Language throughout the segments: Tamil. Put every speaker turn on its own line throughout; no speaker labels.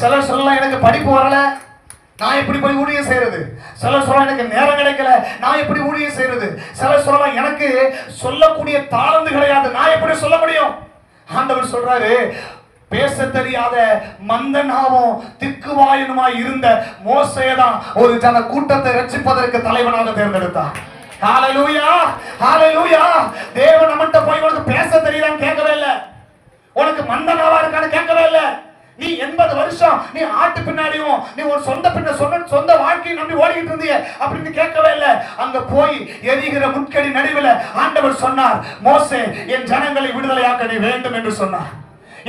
சிலர் சொல்லலாம் எனக்கு படிப்பு வரல. நான் எப்படி போய் ஊழியம் செய்யறது சிலர் சொல்லலாம் எனக்கு நேரம் கிடைக்கல. நான் எப்படி ஊழியம் செய்யறது சிலர் சொல்லலாம் எனக்கு சொல்லக்கூடிய தாழ்ந்து கிடையாது. நான் எப்படி சொல்ல முடியும்? ஆண்டவர் சொல்றாரு பேச தெரியாத மந்தனாவும் திக்குவாயனுமாய் இருந்த மோசையதான் ஒரு ஜன கூட்டத்தை ரட்சிப்பதற்கு தலைவனாக தேர்ந்தெடுத்தார் ஹalleluya ஹalleluya தேவன் நம்மகிட்ட போய் உனக்கு பேச தெரியுதான்னு கேட்கவே இல்லை உனக்கு மந்தனாவா இருக்கான்னு கேட்கவே இல்லை நீ எண்பது வருஷம் நீ ஆட்டு பின்னாடியும் நீ ஒரு சொந்த பின்ன சொந்த சொந்த வாழ்க்கையை நம்பி ஓடிக்கிட்டு இருந்திய அப்படின்னு கேட்கவே இல்லை. அங்க போய் எரிகிற முட்கடி நடுவில் ஆண்டவர் சொன்னார் மோசே என் ஜனங்களை விடுதலையாக்க நீ வேண்டும் என்று சொன்னார்.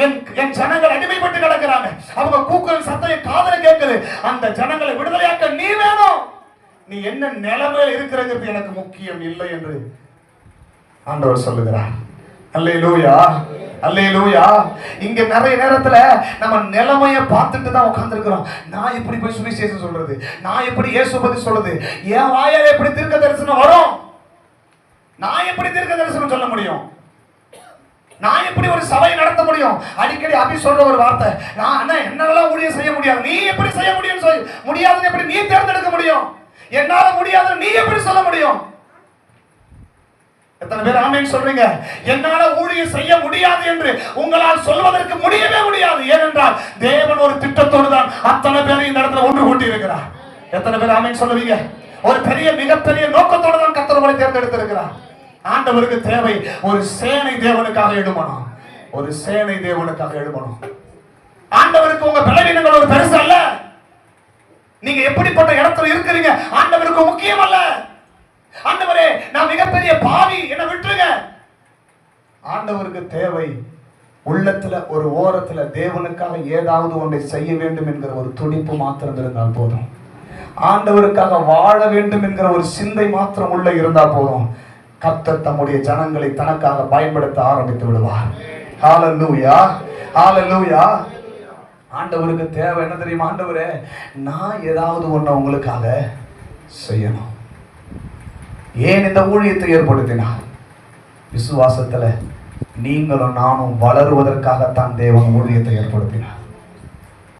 என் என் ஜனங்கள் அடிமைப்பட்டு கிடக்கிறாங்க. அவங்க கூக்குரல் சத்தம் காதல கேட்குது. அந்த ஜனங்களை விடுதலையாக்க நீ வேணும். நீ என்ன நிலைமையில் இருக்கிறது எனக்கு முக்கியம் இல்லை என்று ஆண்டவர் சொல்லுகிறார். அல்லேலூயா அல்லேலூயா. இங்க நிறைய நேரத்துல நம்ம நிலைமைய பார்த்துட்டு தான் உட்காந்துருக்குறோம் நான் எப்படி போய் சுவிசேஷம் சொல்றது? நான் எப்படி இயேசு பத்தி சொல்றது? என் வாயால எப்படி தீர்க்க தரிசனம் வரும்? நான் எப்படி தீர்க்க தரிசனம் சொல்ல முடியும்? நான் எப்படி ஒரு சபை நடத்த முடியும்? அடிக்கடி அபி சொல்ற ஒரு வார்த்தை நான் என்ன என்னால ஊழியம் செய்ய முடியாது. நீ எப்படி செய்ய முடியும் முடியாதுன்னு எப்படி நீ தேர்ந்தெடுக்க முடியும்? என்னால முடியாதுன்னு நீ எப்படி சொல்ல முடியும்? எத்தனை பேர் ஆமைன்னு சொல்றீங்க? என்னால ஊழியம் செய்ய முடியாது என்று உங்களால் சொல்வதற்கு முடியவே முடியாது. ஏனென்றால் தேவன் ஒரு திட்டத்தோடு தான் அத்தனை பேரை இந்த இடத்துல ஒன்று கூட்டி இருக்கிறார் எத்தனை பேர் ஆமேன் சொல்லுவீங்க? ஒரு பெரிய மிகப்பெரிய நோக்கத்தோடு தான் கத்தர் தேர்ந்தெடுத்திருக்கிறார். ஆண்டவருக்கு தேவை ஒரு சேனை தேவனுக்காக எழுமணும் ஒரு சேனை தேவனுக்காக எழுமணும் ஆண்டவருக்கு உங்க பலவீனங்கள் ஒரு பெருசு அல்ல. நீங்க எப்படிப்பட்ட இடத்துல இருக்கிறீங்க? ஆண்டவருக்கு முக்கியம் அல்ல. ஆண்டவரே நான் மிகப்பெரிய பாவி ஆண்டவருக்கு தேவை உள்ளத்துல ஒரு ஓரத்துல தேவனுக்காக ஏதாவது ஒன்றை செய்ய வேண்டும் என்கிற ஒரு துடிப்பு மாத்திரம் இருந்தால் போதும். ஆண்டவருக்காக வாழ வேண்டும் என்கிற ஒரு சிந்தை மாத்திரம் உள்ள இருந்தா போதும். கத்த தம்முடைய ஜனங்களை தனக்காக பயன்படுத்த ஆரம்பித்து விடுவார். ஹalleluya ஹalleluya ஆண்டவருக்கு தேவை என்ன தெரியுமா ஆண்டவரே? நான் ஏதாவது ஒன்று உங்களுக்காக செய்யணும். ஏன் இந்த ஊழியத்தை ஏற்படுத்தினார்? விசுவாசத்தில் நீங்களும் நானும் வளருவதற்காகத்தான் தேவன் ஊழியத்தை ஏற்படுத்தினார்.